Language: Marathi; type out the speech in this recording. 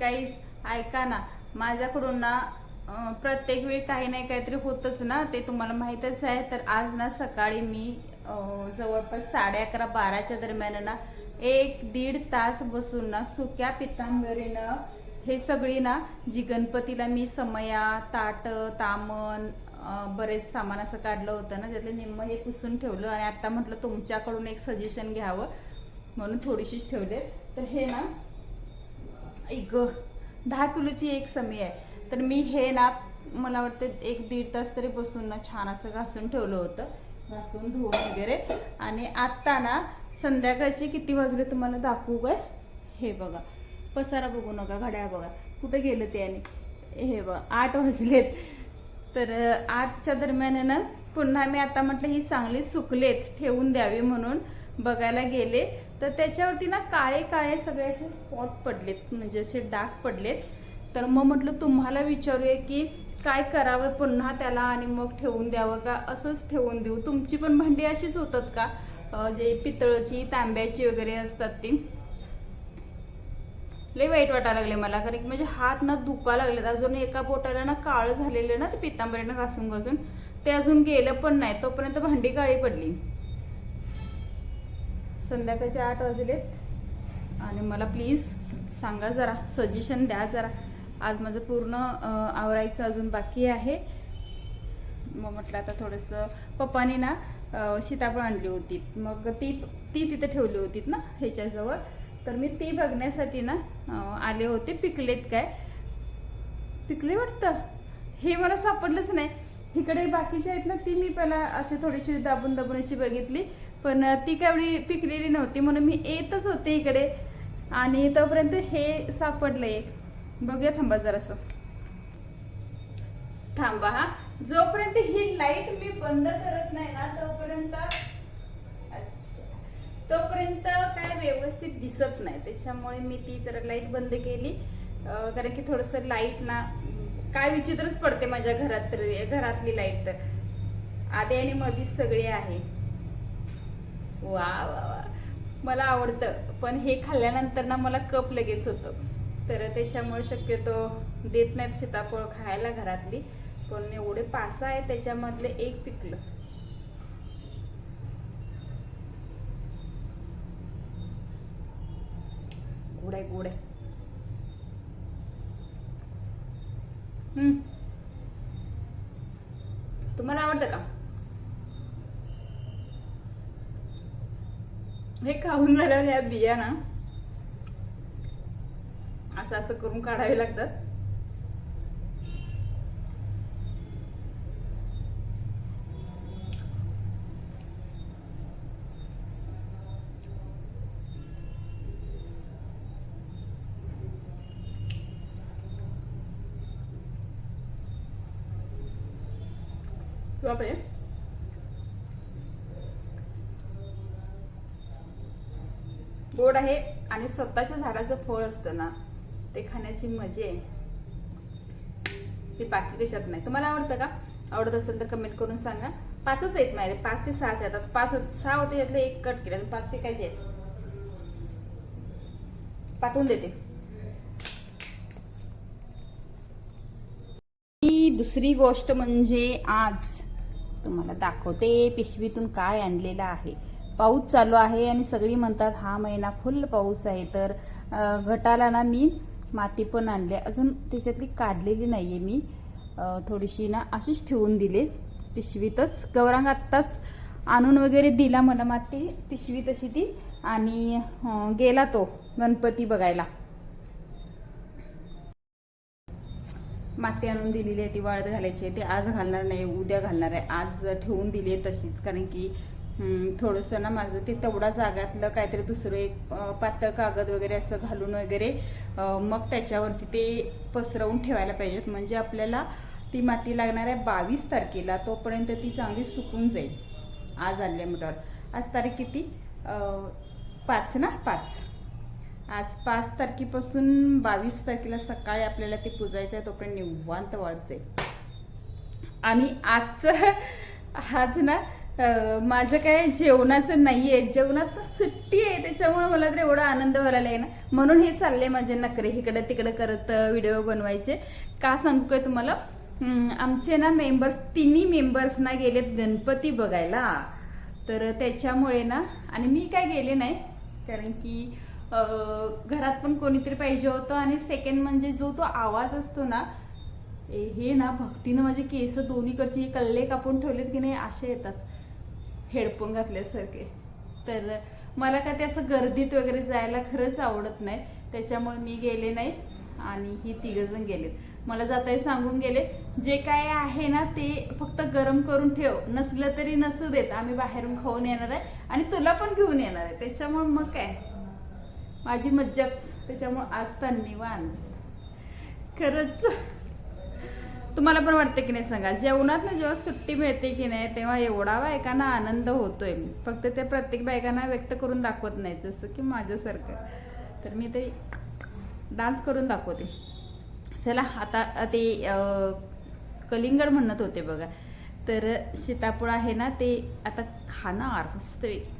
गाईज ऐका ना. माझ्याकडून ना प्रत्येक वेळी काही नाही काहीतरी होतच ना ते तुम्हाला माहीतच आहे. तर आज ना सकाळी मी जवळपास साडे अकरा बाराच्या दरम्यान ना एक दीड तास बसून ना सुक्या पितांबरीनं हे सगळी ना जी गणपतीला मी समया ताट तामण बरेच सामान असं काढलं होतं ना त्यातलं निम्म हे पुसून ठेवलं आणि आता म्हटलं तुमच्याकडून एक सजेशन घ्यावं म्हणून थोडीशीच ठेवले. तर हे ना एक दहा किलोची एक समी आहे. तर मी हे ना मला वाटतं एक दीड तास तरी बसून ना छान असं घासून ठेवलं होतं. घासून धुवून वगैरे. आणि आत्ता ना संध्याकाळचे किती वाजले तुम्हाला दाखवू काय हे बघा. पसारा बघू नका घड्याळ बघा. कुठे गेलं ते आणि? हे बघा आठ वाजलेत. तर आठच्या दरम्यान आहे ना पुन्हा मी आता म्हटलं ही चांगली सुकलेत ठेवून द्यावी म्हणून. बघायला गेले. तर त्याच्यावरती ना काळे काळे सगळे असे स्पॉट पडलेत म्हणजे असे डाग पडलेत. तर मग म्हटलं तुम्हाला विचारूया की काय करावं पुन्हा त्याला आणि मग ठेवून द्यावं का? असंच ठेवून देऊ. तुमची पण भांडी अशीच होतात का? जे पितळची तांब्याची वगैरे असतात ती. लय वाईट वाटायला लागले मला कारण की म्हणजे हात ना दुखा लागलेत. अजून एका बोटाला ना काळं झालेलं ना ते पितांबरीनं घासून घासून ते अजून गेलं पण नाही तोपर्यंत भांडी काळी पडली. संध्याकाळचे आठ वाजलेत. आणि मला प्लीज सांगा जरा सजेशन द्या जरा. आज माझं पूर्ण आवरायचं अजून बाकी आहे. मग म्हटलं आता थोडंसं पप्पाने ना सीताफळ आणली होती. मग ती ती तिथे ठेवली होती ना ह्याच्याजवळ. तर मी ती बघण्यासाठी ना आले होते. पिकलेत काय? पिकले वाटतं? हे मला सापडलंच नाही. इकडे बाकीचे आहेत ना ती मी पहिला असे थोडीशी दाबून दाबून अशी बघितली. पण ती काय एवढी पिकलेली नव्हती म्हणून मी येतच होते इकडे. आणि तोपर्यंत हे सापडलं एक बघूया थांबा जरासं. थांबा हा. जोपर्यंत ही लाइट मी बंद करत नाही ना तोपर्यंत अच्छा. तोपर्यंत काय व्यवस्थित दिसत नाही. त्याच्यामुळे मी ती जरा लाइट बंद केली. कारण की थोडंसं लाइट ना काय विचित्रच पडते माझ्या घरात घरातली लाइट तर. आधी आणि मधीच सगळी आहे. वा वा वा. मला आवडतं. पण हे खाल्ल्यानंतर ना मला कप लगेच होतं. तर त्याच्यामुळे शक्यतो देत नाहीत सीताफळ खायला घरातली. पण एवढे पास आहे त्याच्यामधले एक पिकलं. गोड आहे गोड आहे. तुम्हाला आवडतं का? हे खाऊन झाल्यावर ह्या बिया ना असं असं करून काढावे लागतात. बापरे गोड आहे आणि स्वतःच्या झाडाचं फळ असतं ना ते खाण्याची मजा आहे. ते बाकी कशात नाही. तुम्हाला आवडतं का? आवडत असेल तर कमेंट करून सांगा. पाचच आहेत माझे पाच ते सहाच आहेत. आता पाच सहा होते यातले एक कट केले. पाच फेकायचे आहेत. पाठवून देते. दुसरी गोष्ट म्हणजे आज तुम्हाला दाखवते पिशवीतून काय आणलेलं आहे. पाऊस चालू आहे आणि सगळी म्हणतात हा महिना फुल पाऊस आहे. तर घटाला ना मी माती पण आणली आहे. अजून त्याच्यातली काढलेली नाही आहे मी थोडीशी ना अशीच ठेवून दिली. पिशवीतच गौरांग आत्ताच आणून वगैरे दिला मला माती. पिशवी तशी ती. आणि गेला तो गणपती बघायला. माती आणून दिलेली आहे ती वाळत घालायची आहे. ती आज घालणार नाही उद्या घालणार आहे. आज ठेवून दिली आहे तशीच. कारण की थोडंसं ना माझं ते तेवढा जागातलं काहीतरी दुसरं एक पातळ कागद वगैरे असं घालून वगैरे मग त्याच्यावरती ते पसरवून ठेवायला पाहिजेत. म्हणजे आपल्याला ती माती लागणार आहे बावीस तारखेला तोपर्यंत ती चांगली सुकून जाईल. आज आल्या म्हटल्यावर आज तारीख किती? पाच ना? पाच. आज पाच तारखेपासून बावीस तारखेला सकाळी आपल्याला ते पुजायचं आहे तोपर्यंत निवांत वाढत जाईल. आणि आजचं आज ना माझं काय जेवणाचं नाही आहे जेवणात तर सुट्टी आहे. त्याच्यामुळे मला तर एवढा आनंद व्हायला आहे ना. म्हणून हे चालले माझे नखरे. इकडं तिकडं करत व्हिडिओ बनवायचे. का सांगू काय तुम्हाला आमचे ना मेंबर्स तिन्ही मेंबर्स ना गेलेत गणपती बघायला. तर त्याच्यामुळे ना आणि मी काय गेले नाही. कारण की घरात पण कोणीतरी पाहिजे होतं. आणि सेकंड म्हणजे जो तो आवाज असतो ना हे ना भक्तीनं माझे केस दोन्हीकडचे हे कल्ले कापून ठेवलेत की नाही असे येतात. हेडफोन घातल्यासारखे. तर मला काय ते असं गर्दीत वगैरे जायला खरंच आवडत नाही. त्याच्यामुळे मी गेले नाही आणि ही तिघजण गेलेत. मला जाताही सांगून गेले जे काय आहे ना ते फक्त गरम करून ठेव. नसलं तरी नसू देत. आम्ही बाहेरून खाऊन येणार आहे आणि तुला पण घेऊन येणार आहे. त्याच्यामुळे मग काय? माझी मज्जाच. त्याच्यामुळे आता निवांत. खरंच. तुम्हाला पण वाटते की नाही सांगा? जेवणात ना जेव्हा सुट्टी मिळते की नाही तेव्हा एवढा बायकांना आनंद होतोय फक्त ते प्रत्येक बायकांना व्यक्त करून दाखवत नाही जसं की माझ्यासारखं. तर मी ते डान्स करून दाखवते. चला आता ते कलिंगड म्हणत होते बघा. तर सीताफळ आहे ना ते आता खाणार मस्तपैकी